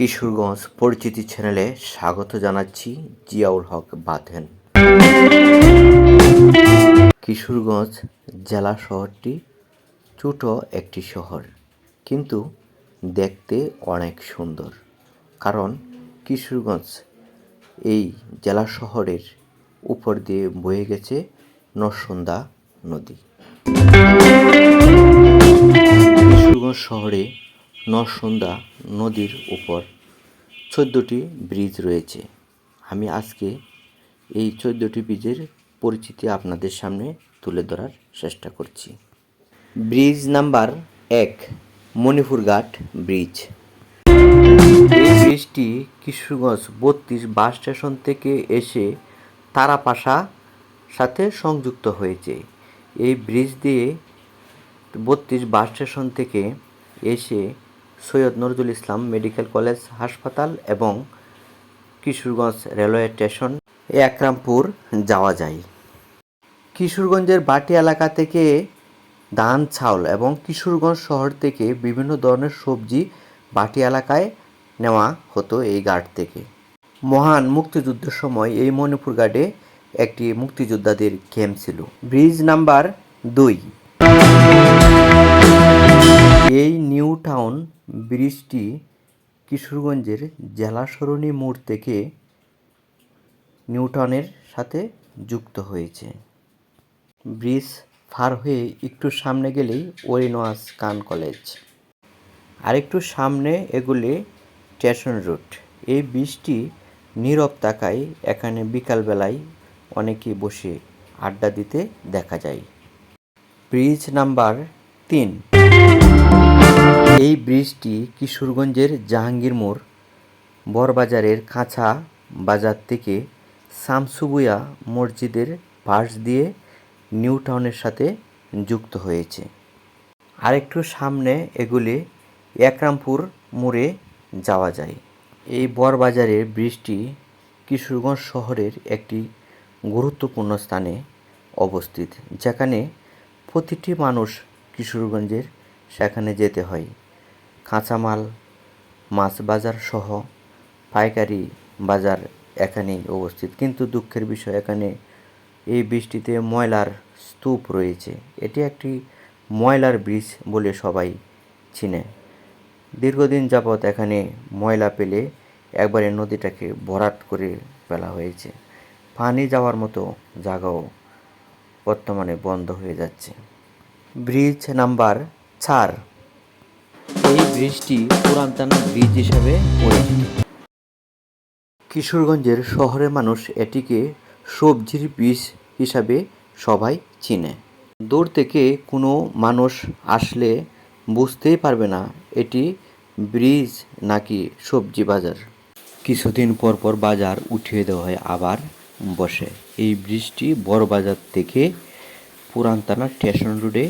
কিশোরগঞ্জ পরিচিতি চ্যানেলে স্বাগত জানাচ্ছি জিয়াউল হক বাঁধেন। কিশোরগঞ্জ জেলা শহরটি ছোট একটি শহর, কিন্তু দেখতে অনেক সুন্দর। কারণ কিশোরগঞ্জ এই জেলা শহরের উপর দিয়ে বয়ে গেছে নরসুন্দা নদী। কিশোরগঞ্জ শহরে নরসুন্দা নদীর উপর। চোদ্দোটি ব্রিজ রয়েছে। আমি আজকে এই চোদ্দোটি ব্রিজের পরিচিতি আপনাদের সামনে তুলে ধরার চেষ্টা করছি। ব্রিজ নাম্বার এক, মণিপুর ঘাট ব্রিজ। এই ব্রিজটি কিশোরগঞ্জ বত্রিশ বাস স্টেশন থেকে এসে তারাপাশা সাথে সংযুক্ত হয়েছে। এই ব্রিজ দিয়ে বত্রিশ বাস স্টেশন থেকে এসে সৈয়দ নজরুল ইসলাম মেডিকেল কলেজ, হাসপাতাল এবং কিশোরগঞ্জ রেলওয়ে স্টেশন একরামপুর যাওয়া যায়। কিশোরগঞ্জের বাটি এলাকা থেকে ধান, চাউল এবং কিশোরগঞ্জ শহর থেকে বিভিন্ন ধরনের সবজি বাটি এলাকায় নেওয়া হতো এই ঘাট থেকে। মহান মুক্তিযুদ্ধের সময় এই মণিপুর গার্ডে একটি মুক্তিযোদ্ধাদের ক্যাম্প ছিল। ব্রিজ নাম্বার দুই এই নিউ টাউন ব্রিজটি কিশোরগঞ্জের জেলা সরণি মোড় থেকে নিউ টাউনের সাথে যুক্ত হয়েছে। ব্রিজ পার হয়ে একটু সামনে গেলেই ওরিনোয়াস কান কলেজ। আর একটু সামনে এগুলি স্টেশন রুট। এই ব্রিজটি নীরব তাকায় এখানে বিকালবেলায় অনেকে বসে আড্ডা দিতে দেখা যায়। ব্রিজ নাম্বার তিন এই ব্রিজটি কিশোরগঞ্জের জাহাঙ্গীর মোড়, বড়বাজারের কাঁচা বাজার থেকে শামসুবুয়া মসজিদের পাশ দিয়ে নিউ টাউনের সাথে যুক্ত হয়েছে। আরেকটু সামনে এগুলি একরামপুর মোড়ে যাওয়া যায়। এই বড়বাজারের ব্রিজটি কিশোরগঞ্জ শহরের একটি গুরুত্বপূর্ণ স্থানে অবস্থিত, যেখানে প্রতিটি মানুষ কিশোরগঞ্জের সেখানে যেতে হয়। কাঁচামাল, মাছ বাজার সহ পাইকারি বাজার এখানেই অবস্থিত। কিন্তু দুঃখের বিষয় এখানে এই বৃষ্টিতে ময়লার স্তূপ রয়েছে। এটি একটি ময়লার ব্রিজ বলে সবাই চিনে। দীর্ঘদিন যাবৎ এখানে ময়লা পেলে একবারে নদীটাকে ভরাট করে ফেলা হয়েছে। পানি যাওয়ার মতো জায়গাও বর্তমানে বন্ধ হয়ে যাচ্ছে। ব্রিজ নাম্বার চার এই ব্রিজটি পুরাতন ব্রিজ হিসাবে পরিচিত। কিশোরগঞ্জের শহরের মানুষ এটিকে সবজির বীজ হিসাবে সবাই চিনে। দূর থেকে কোনো মানুষ আসলে বুঝতেই পারবে না, এটি ব্রিজ নাকি সবজি বাজার। কিছুদিন পর পর বাজার উঠিয়ে দেওয়া হয়, আবার বসে। এই ব্রিজটি বড় বাজার থেকে পুরানতানা স্টেশন রোডে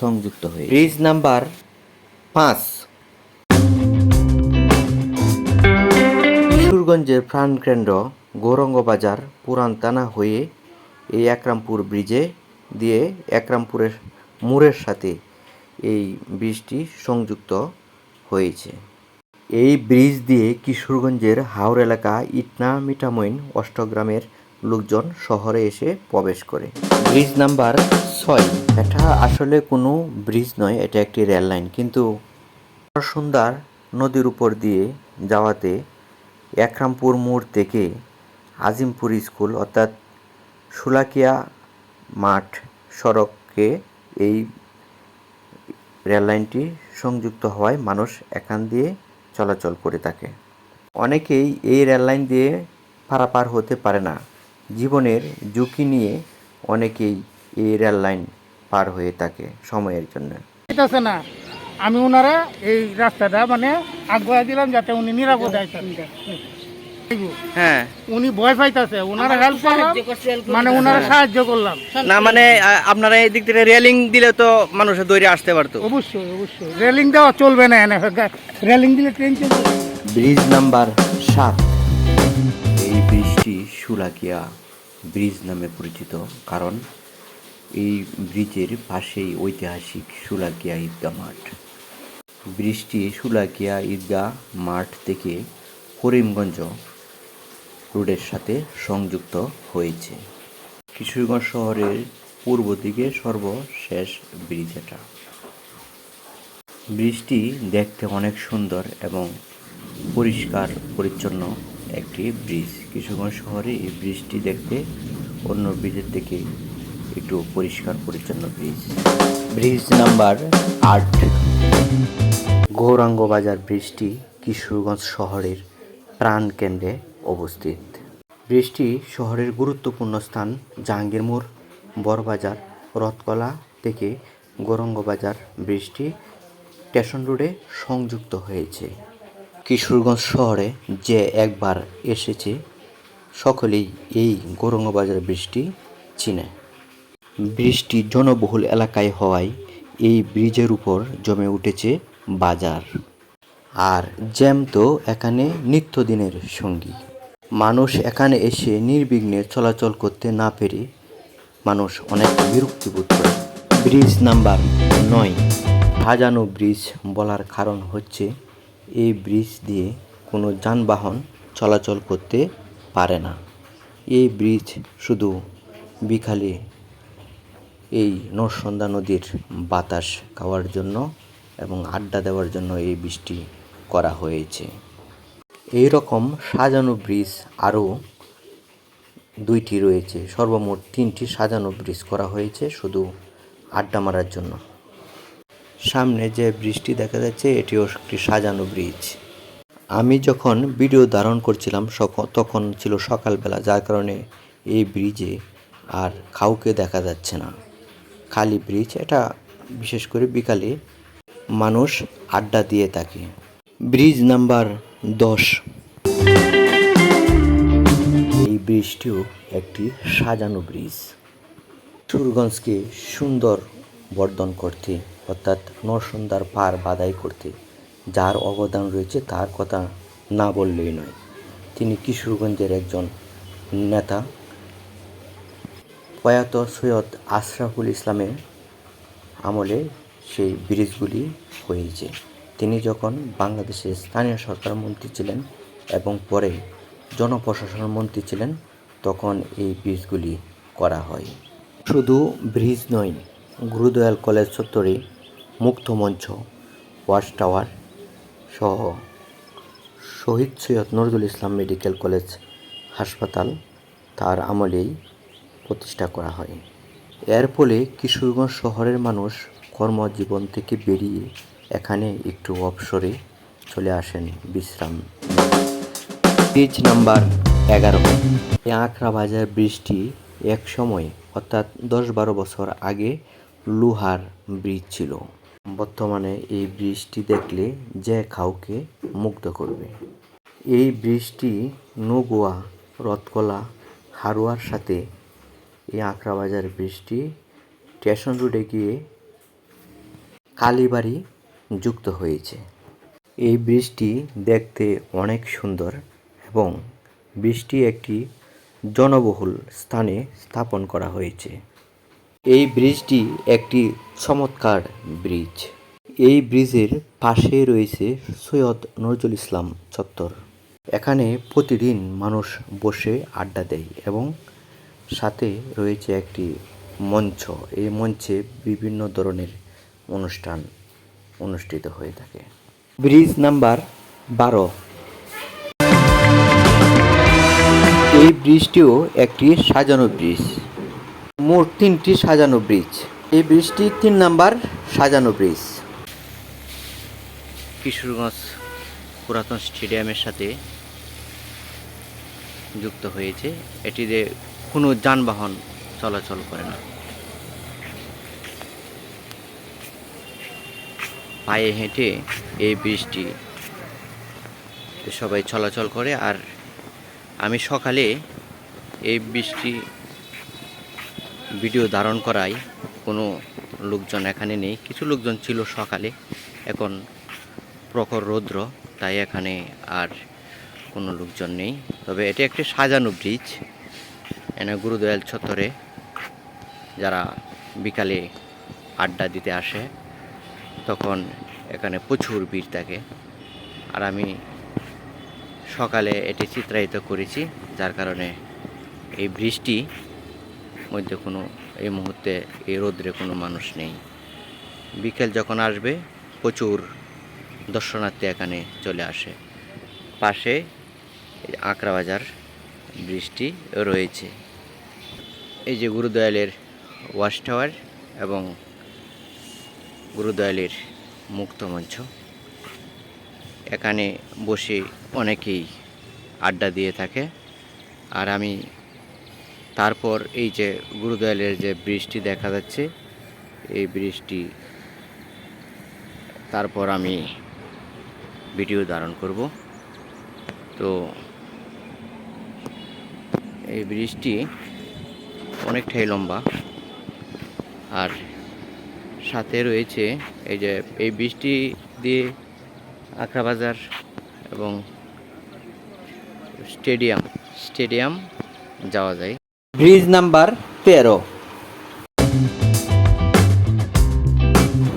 সংযুক্ত হয়ে। ব্রিজ নাম্বার পাঁচ। কিশোরগঞ্জের প্রাণকেন্দ্র গৌরঙ্গ বাজার পুরানতানা হয়ে এই একরামপুর ব্রিজে দিয়ে একরামপুরের মোড়ের সাথে এই ব্রিজটি সংযুক্ত হয়েছে। এই ব্রিজ দিয়ে কিশোরগঞ্জের হাওর এলাকা ইটনা মিঠামইন অষ্টগ্রামের লোকজন শহরে এসে প্রবেশ করে। ব্রিজ নাম্বার ছয় এটা আসলে কোনো ব্রিজ নয়, এটা একটি রেল লাইন কিন্তু সুন্দর নদীর উপর দিয়ে যাওয়াতে একরামপুর মোড় থেকে আজিমপুর স্কুল, অর্থাৎ সুলাকিয়া মাঠ সড়ককে এই রেল লাইনটি সংযুক্ত হওয়ায় মানুষ এখান দিয়ে চলাচল করে থাকে। অনেকেই এই রেল লাইন দিয়ে পারাপার হতে পারে না। জীবনের ঝুঁকি নিয়ে অনেকেই এই রেল লাইন পার হয়ে থাকে সময়ের জন্য। আছে না? আমি ওনারা এই রাস্তাটা মানে আগ্রহ দিলাম যাতে উনি নিরাপদে হ্যাঁ। উনি ভয় পাইতেছে ওনারা হেল্প করলাম মানে ওনারা সাহায্য করলাম। না মানে আপনারা এই দিক থেকে রেলিং দিলে তো মানুষের দৌড়ে আসতে পারতো। অবশ্যই অবশ্যই। রেলিং দেওয়া চলবে না এনে। রেলিং দিলে ট্রেন চলবে। ব্রিজ নাম্বার সাত। এই ব্রিজটি সুলাকিয়া ব্রিজ নামে পরিচিত কারণ এই ব্রিজের পাশেই ঐতিহাসিক সুলাকিয়া ঈদগাহ মাঠ। বৃষ্টি সুলাকিয়া ঈদগাহ মাঠ থেকে করিমগঞ্জ রোডের সাথে সংযুক্ত হয়েছে। কিশোরগঞ্জ শহরের পূর্ব দিকে সর্বশেষ ব্রিজ এটা। ব্রিজটি দেখতে অনেক সুন্দর এবং পরিষ্কার পরিচ্ছন্ন একটি ব্রিজ। কিশোরগঞ্জ শহরে এই ব্রিজটি দেখতে অন্য ব্রিজের থেকে একটু পরিষ্কার পরিচ্ছন্ন ব্রিজ ব্রিজ নাম্বার আট। গৌরাঙ্গ বাজার ব্রিজটি কিশোরগঞ্জ শহরের প্রাণকেন্দ্রে অবস্থিত। ব্রিজটি শহরের গুরুত্বপূর্ণ স্থান, জাহাঙ্গীর মোড়, বড়বাজার, রথকলা থেকে গৌরাঙ্গ বাজার ব্রিজটি স্টেশন রোডে সংযুক্ত হয়েছে। কিশোরগঞ্জ শহরে যে একবার এসেছে, সকলেই এই গৌরঙ্গবাজার ব্রিজটি চিনে। ব্রিজটি জনবহুল এলাকায় হওয়ায় এই ব্রিজের উপর জমে উঠেছে বাজার। আর জ্যাম তো এখানে নিত্যদিনের সঙ্গী। মানুষ এখানে এসে নির্বিঘ্নে চলাচল করতে না পেরে মানুষ অনেক বিরক্তি বোধ করে। ব্রিজ নাম্বার নয়। সাজানো ব্রিজ বলার কারণ হচ্ছে এই ব্রিজ দিয়ে কোনো যানবাহন চলাচল করতে পারে না। এই ব্রিজ শুধু বিকালে এই নরসন্দা নদীর বাতাস খাওয়ার জন্য এবং আড্ডা দেওয়ার জন্য এই বৃষ্টি করা হয়েছে। এই রকম সাজানো ব্রিজ আরও দুইটি রয়েছে। সর্বমোট তিনটি সাজানো ব্রিজ করা হয়েছে শুধু আড্ডা মারার জন্য। সামনে যে ব্রিজটি দেখা যাচ্ছে, এটিও একটি সাজানো ব্রিজ। আমি যখন ভিডিও ধারণ করছিলাম তখন ছিল সকালবেলা, যার কারণে এই ব্রিজে আর কাউকে দেখা যাচ্ছে না। খালি ব্রিজ, এটা বিশেষ করে বিকালে মানুষ আড্ডা দিয়ে থাকে। ব্রিজ নাম্বার দশ। এই ব্রিজটিও একটি সাজানো ব্রিজ। সুরগঞ্জকে সুন্দর বর্ধন করতে, অর্থাৎ নরসুন্দর পার বাদাই করতে যার অবদান রয়েছে তার কথা না বললেই নয়। তিনি কিশোরগঞ্জের একজন নেতা। প্রয়াত সৈয়দ আশরাফুল ইসলামের আমলে সেই ব্রিজগুলি হয়েছে। তিনি যখন বাংলাদেশের স্থানীয় সরকার মন্ত্রী ছিলেন এবং পরে জনপ্রশাসন মন্ত্রী ছিলেন, তখন এই ব্রিজগুলি করা হয়। শুধু ব্রিজ নয়, গুরুদয়াল কলেজ চত্বরে মুক্ত মঞ্চ, ওয়াচ টাওয়ার সহ শহীদ সৈয়দ নজরুল ইসলাম মেডিকেল কলেজ হাসপাতাল তার আমলেই প্রতিষ্ঠা করা হয়। এর ফলে কিশোরগঞ্জ শহরের মানুষ কর্মজীবন থেকে বেরিয়ে এখানে একটু অবসরে চলে আসেন বিশ্রাম। ব্রিজ নাম্বার এগারো। এই আখড়া বাজার ব্রিজটি এক সময় অর্থাৎ দশ বারো বছর আগে লোহার ব্রিজ ছিল। বর্তমানে এই ব্রিজটি দেখলে যে কাউকে মুগ্ধ করবে। এই ব্রিজটি নগুয়া, রথকলা, হারোয়ার সাথে এই আখড়া বাজার ব্রিজটি স্টেশন রোডে গিয়ে কালীবাড়ি যুক্ত হয়েছে। এই ব্রিজটি দেখতে অনেক সুন্দর এবং ব্রিজটি একটি জনবহুল স্থানে স্থাপন করা হয়েছে। এই ব্রিজটি একটি চমৎকার ব্রিজ। এই ব্রিজের পাশে রয়েছে সৈয়দ নজরুল ইসলাম চত্বর। এখানে প্রতিদিন মানুষ বসে আড্ডা দেয় এবং সাথে রয়েছে একটি মঞ্চ। এই মঞ্চে বিভিন্ন ধরনের অনুষ্ঠান অনুষ্ঠিত হয়ে থাকে। ব্রিজ নাম্বার বারো। এই ব্রিজটিও একটি সাজানো ব্রিজ। মোট তিনটি সাজানো ব্রিজ। এই ব্রিজটি তিন নাম্বার সাজানো ব্রিজ। কিশোরগঞ্জ পুরাতন স্টেডিয়ামের সাথে যুক্ত হয়েছে। এটিতে কোনো যানবাহন চলাচল করে না। পায়ে হেঁটে এই ব্রিজটি সবাই চলাচল করে আর আমি সকালে এই বৃষ্টি ভিডিও ধারণ করাই কোনো লোকজন এখানে নেই। কিছু লোকজন ছিল সকালে, এখন প্রখর রৌদ্র, তাই এখানে আর কোনো লোকজন নেই। তবে এটি একটি সাজানো ব্রিজ। এনে গুরুদয়াল চত্বরে যারা বিকালে আড্ডা দিতে আসে, তখন এখানে প্রচুর ভিড় থাকে। আর আমি সকালে এটি চিত্রায়িত করেছি, যার কারণে এই বৃষ্টি মধ্যে কোনো, এই মুহূর্তে এই রোদ্রে কোনো মানুষ নেই। বিকেল যখন আসবে, প্রচুর দর্শনার্থী এখানে চলে আসে। পাশে আঁকড়া বাজার বৃষ্টি রয়েছে। এই যে গুরুদয়ালের ওয়াশ টাওয়ার এবং গুরুদয়ালের মুক্ত মঞ্চ। এখানে বসে অনেকেই আড্ডা দিয়ে থাকে। আর আমি তারপর এই যে গুরুদয়ালের যে বৃষ্টি দেখা যাচ্ছে, এই বৃষ্টি তারপর আমি ভিডিও ধারণ করব। তো এই বৃষ্টি অনেকটাই লম্বা। আর সাথে রয়েছে এই যে, এই বৃষ্টি দিয়ে আখড়া বাজার এবং স্টেডিয়াম। স্টেডিয়াম যাওয়া যায়। ব্রিজ নাম্বার তেরো।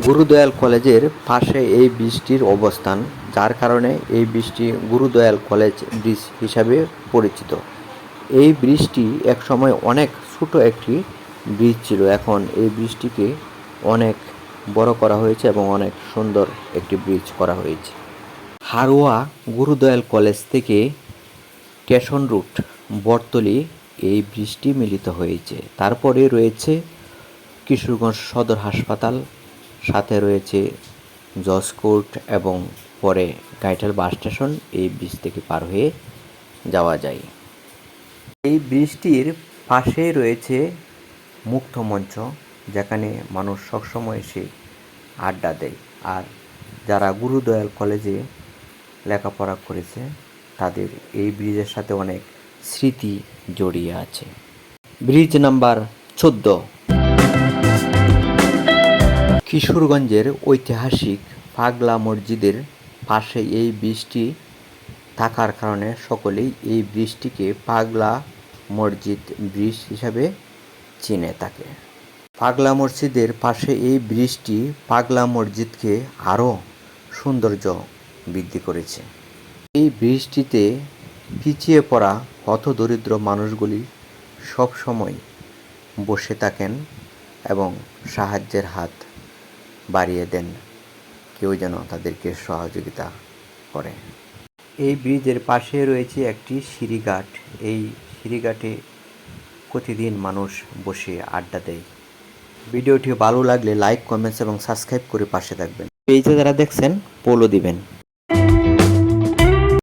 গুরুদয়াল কলেজের পাশে এই বৃষ্টির অবস্থান, যার কারণে এই বৃষ্টি গুরুদয়াল কলেজ ব্রিজ হিসাবে পরিচিত। এই ব্রিজটি একসময় অনেক ছোট একটি ব্রিজ ছিল। এখন এই ব্রিজটিকে অনেক বড় করা হয়েছে এবং অনেক সুন্দর একটি ব্রিজ করা হয়েছে। হারোয়া গুরুদয়াল কলেজ থেকে স্টেশন রুট বটতলি এই ব্রিজটি মিলিত হয়েছে। তারপরে রয়েছে কিশোরগঞ্জ সদর হাসপাতাল, সাথে রয়েছে জজ কোর্ট এবং পরে গাইটাল বাস স্টেশন। এই ব্রিজ থেকে পার হয়ে যাওয়া যায়। এই ব্রিজটির পাশেই রয়েছে মুক্ত মঞ্চ, যেখানে মানুষ সবসময় এসে আড্ডা দেয়। আর যারা গুরুদয়াল কলেজে লেখাপড়া করেছে, তাদের এই ব্রিজের সাথে অনেক স্মৃতি জড়িয়ে আছে। ব্রিজ নাম্বার চোদ্দ। কিশোরগঞ্জের ঐতিহাসিক পাগলা মসজিদের পাশে এই ব্রিজটি থাকার কারণে সকলেই এই ব্রিজটিকে পাগলা মসজিদ, ব্রিজ হিসাবে চিনে থাকে পাগলা মসজিদের পাশে এই ব্রিজটি পাগলা মসজিদকে আরও সৌন্দর্য বৃদ্ধি করেছে। এই ব্রিজটিতে পিছিয়ে পড়া হতদরিদ্র মানুষগুলি সব সময় বসে থাকেন এবং সাহায্যের হাত বাড়িয়ে দেন। কেউ যেন তাদেরকে সহযোগিতা করে। এই ব্রিজের পাশে রয়েছে একটি সিঁড়িঘাট। এই সিঁড়িঘাটে প্রতিদিন মানুষ বসে আড্ডা দেয়। ভিডিওটি ভালো লাগলে লাইক, কমেন্টস এবং সাবস্ক্রাইব করে পাশে থাকবেন। পেজে যারা দেখছেন পোলো দিবেন।